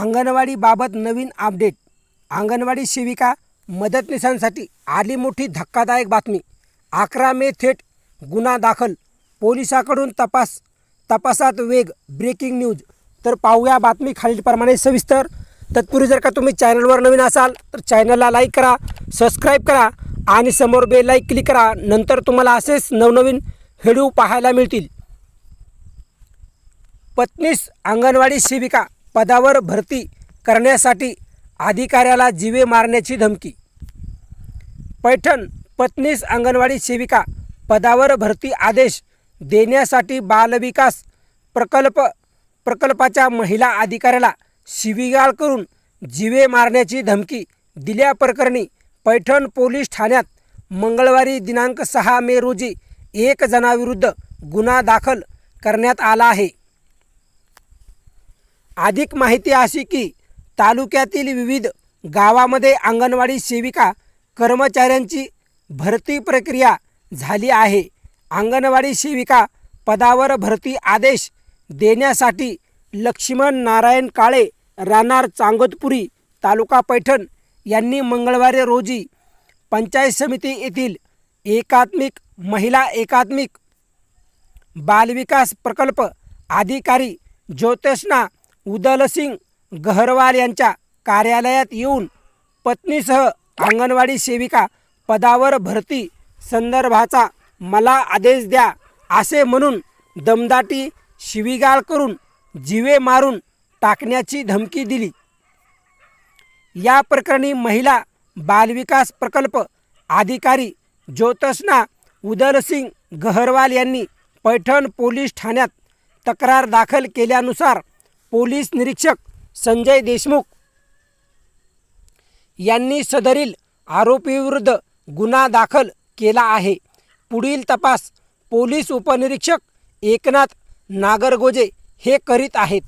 अंगणवाडीबाबत नवीन update. Anganwadi सेविका मदतनीसांसाठी आली मोठी धक्कादायक बातमी. अकरा मे थेट गुन्हा दाखल. पोलिसाकडून तपास. तपासात वेग ब्रेकिंग न्यूज तर पाहूया बातमी खालीलप्रमाणे सविस्तर. तत्पूर्वी जर का तुम्ही चॅनलवर नवीन असाल तर चॅनलला लाईक करा सबस्क्राईब करा आणि समोर बेल लाईक क्लिक करा. नंतर तुम्हाला असेच नवनवीन व्हिडिओ पाहायला मिळतील. पत्नीस अंगणवाडी सेविका पदावर भरती करण्यासाठी अधिकाऱ्याला जीवे मारण्याची धमकी. पैठण पत्नीस अंगणवाडी सेविका पदावर भरती आदेश देण्यासाठी बालविकास प्रकल्प प्रकल्पाच्या महिला अधिकाऱ्याला शिवीगाळ करून जीवे मारण्याची धमकी दिल्याप्रकरणी पैठण पोलीस ठाण्यात मंगळवारी दिनांक सहा मे रोजी एक जणाविरुद्ध गुन्हा दाखल करण्यात आला आहे. अधिक माहिती अशी की तालुक्यातील विविध गावामध्ये अंगणवाडी सेविका कर्मचाऱ्यांची भरती प्रक्रिया झाली आहे. अंगणवाडी सेविका पदावर भरती आदेश देण्यासाठी लक्ष्मण नारायण काळे राहणार चांगतपुरी तालुका पैठण यांनी मंगळवारी रोजी पंचायत समिती येथील एकात्मिक महिला एकात्मिक बालविकास प्रकल्प अधिकारी ज्योतिष्णा उदलसिंग गहरवाल यांच्या कार्यालयात येऊन पत्नीसह अंगणवाडी सेविका पदावर भरती संदर्भाचा मला आदेश द्या असे म्हणून दमदाटी शिवीगाळ करून जीवे मारून टाकण्याची धमकी दिली. या प्रकरणी महिला बालविकास प्रकल्प अधिकारी ज्योतस्ना उदलसिंग गहरवाल यांनी पैठण पोलीस ठाण्यात तक्रार दाखल केल्यानुसार पोलीस निरीक्षक संजय देशमुख यांनी सदरील आरोपीविरुद्ध गुन्हा दाखल केला आहे. पुढील तपास पोलीस उपनिरीक्षक एकनाथ नागरगोजे हे करीत आहेत.